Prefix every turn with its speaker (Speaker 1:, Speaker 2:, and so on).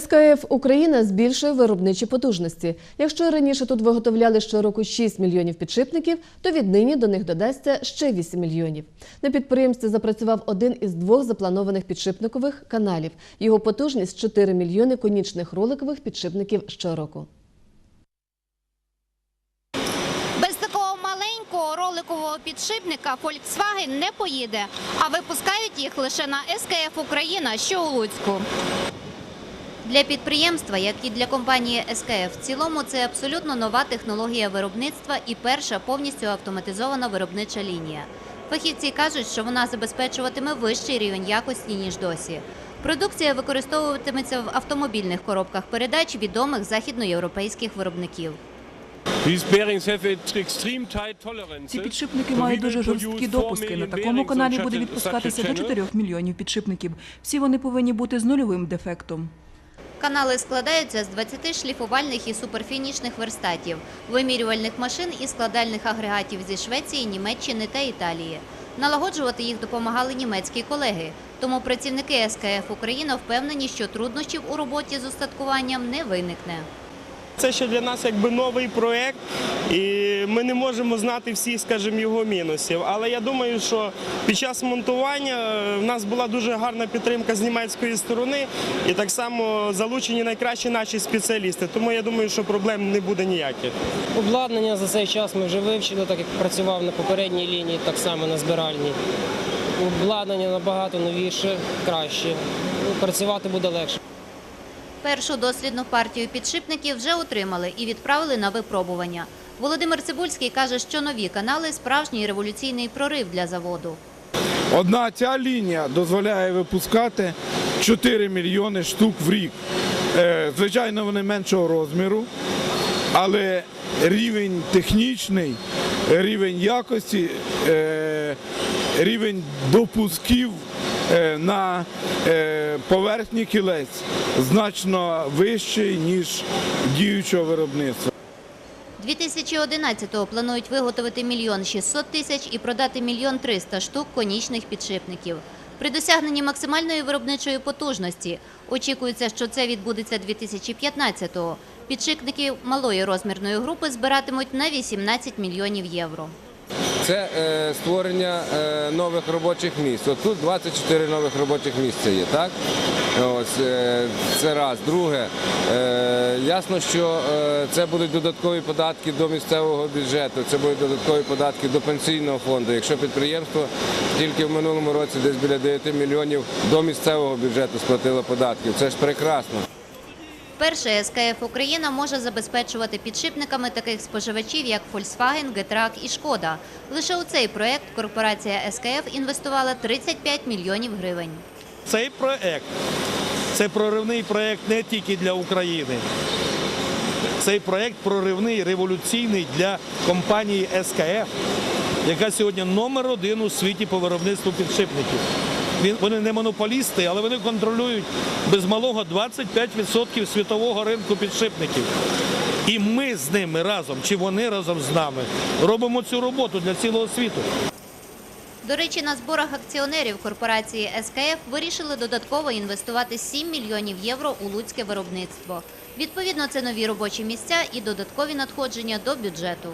Speaker 1: СКФ Україна збільшує виробничі потужності. Якщо раніше тут виготовляли щороку 6 мільйонів підшипників, то віднині до них додасться ще 8 мільйонів. На підприємстві запрацював один із двох запланованих підшипникових каналів. Його потужність 4 мільйони конічних роликових підшипників щороку.
Speaker 2: Роликового підшипника Volkswagen не поїде, а випускають їх лише на СКФ Україна, що у Луцьку. Для підприємства, як і для компанії СКФ, в цілому це абсолютно нова технологія виробництва і перша повністю автоматизована виробнича лінія. Фахівці кажуть, що вона забезпечуватиме вищий рівень якості, ніж досі. Продукція використовуватиметься в автомобільних коробках передач відомих західноєвропейських виробників.
Speaker 3: Ці підшипники мають дуже жорсткі допуски. На такому каналі буде відпускатися до
Speaker 4: channel.
Speaker 3: 4 мільйонів підшипників. Всі вони повинні бути з нульовим дефектом.
Speaker 2: Канали складаються з 20 шліфувальних і суперфінішних верстатів, вимірювальних машин і складальних агрегатів зі Швеції, Німеччини та Італії. Налагоджувати їх допомагали німецькі колеги. Тому працівники СКФ Україна впевнені, що труднощів у роботі з устаткуванням не виникне.
Speaker 5: Це ще для нас якби новий проєкт, і ми не можемо знати всіх, скажімо, його мінусів. Але я думаю, що під час монтування е, в нас була дуже гарна підтримка з німецької сторони, і так само залучені найкращі наші спеціалісти. Тому я думаю, що проблем не буде ніяких.
Speaker 6: Обладнання за цей час ми вже вивчили, так як працював на попередній лінії, так само на збиральній. Обладнання набагато новіше, краще. Ну, Працювати буде легше.
Speaker 2: Першу дослідну партію підшипників вже отримали і відправили на випробування. Володимир Цибульський каже, що нові канали справжній революційний прорив для заводу.
Speaker 7: Одна ця лінія дозволяє випускати 4 мільйони штук в рік. Е, Звичайно, вони меншого розміру, але рівень технічний, рівень якості, е, рівень допусків на е, поверхні кілець значно вищий, ніж діючого виробництва.
Speaker 2: 2011-го планують виготовити мільйон 600 тисяч і продати мільйон 300 штук конічних підшипників. При досягненні максимальної виробничої потужності очікується, що це відбудеться 2015-го. Підшипники малої розмірної групи збиратимуть на 18 мільйонів євро.
Speaker 8: Це е, створення е, нових робочих місць. От тут 24 нових робочих місця є, так? Ось, е, це раз. Друге, е, ясно, що е, це будуть додаткові податки до місцевого бюджету, це будуть додаткові податки до пенсійного фонду. Якщо підприємство тільки в минулому році десь біля 9 мільйонів до місцевого бюджету сплатило податків, це ж прекрасно.
Speaker 2: Перше СКФ Україна може забезпечувати підшипниками таких споживачів, як Volkswagen, Getrack і Шкода. Лише у цей проект корпорація СКФ інвестувала 35 мільйонів гривень.
Speaker 9: Цей проект це проривний проект не тільки для України. Цей проект проривний, революційний для компанії СКФ, яка сьогодні номер один у світі по виробництву підшипників. Вони не монополісти, але вони контролюють без малого 25% світового ринку підшипників. І ми з ними разом, чи вони разом з нами, робимо цю роботу для цілого світу.
Speaker 2: До речі, на зборах акціонерів корпорації СКФ вирішили додатково інвестувати 7 мільйонів євро у луцьке виробництво. Відповідно, це нові робочі місця і додаткові надходження до бюджету.